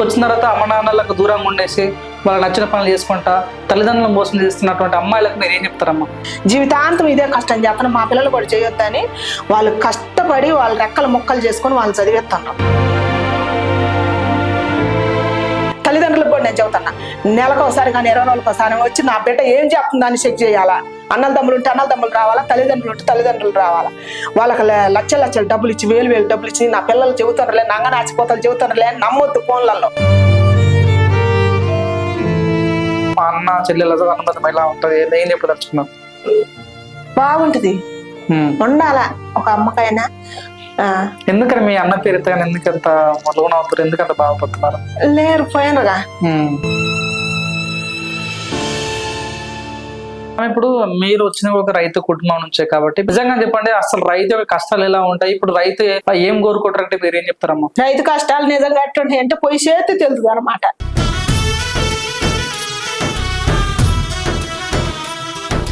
ఇక్కడికి వచ్చిన తర్వాత అమ్మ నాన్నలకు దూరంగా ఉండేసి వాళ్ళకి నచ్చిన పనులు చేసుకుంటా తల్లిదండ్రులను మోసం చేస్తున్నటువంటి అమ్మాయిలకు మీరు ఏం చెప్తారమ్మా? జీవితాంతం ఇదే కష్టం చేస్తాను మా పిల్లలు కూడా చేయొద్దని వాళ్ళు కష్టపడి వాళ్ళ రెక్కల ముక్కలు చేసుకొని వాళ్ళు చదివేస్తున్నారు నేను చెబుతున్నా. నెలకు ఒకసారి కానీ ఇరవై రోజులకు ఒకసారి వచ్చి నా బిడ్డ ఏం చెప్తుందని చెక్ చేయాలా? అన్నల తమ్ములు ఉంటే అన్నల తమ్ములు రావాలా? తల్లిదండ్రులు ఉంటే తల్లిదండ్రులు రావాలా? వాళ్ళకి లే- లక్షల డబ్బులు ఇచ్చి వేలు వేలు డబ్బులు ఇచ్చి నా పిల్లలు చెబుతారులే నంగ నాచిపోతారు చెబుతారులే నమ్మొద్దు ఫోన్లలో. మా అన్న చెల్లెల అనుమతి ఎలా ఉంటుంది? ఏం చెప్పదలుచుకున్నాను బాగుంటుంది. ఉండాలా? ఒక అమ్మకైనా ఎందుకని మీ అన్న పేరుతో కానీ ఎందుకు అంత లోన్ అవుతారు ఎందుకంత బాధపడుతున్నారు? లేరు పోయినరుగా ఉమ్. ఇప్పుడు మీరు వచ్చిన ఒక రైతు కుటుంబం నుంచే కాబట్టి నిజంగా చెప్పండి అసలు రైతు యొక్క కష్టాలు ఎలా ఉంటాయి? ఇప్పుడు రైతు ఏం కోరుకుంటారంటే మీరు ఏం చెప్తారమ్మా? రైతు కష్టాలు నిజంగా అంటే పోయి చేతి తెలుస్తుంది అనమాట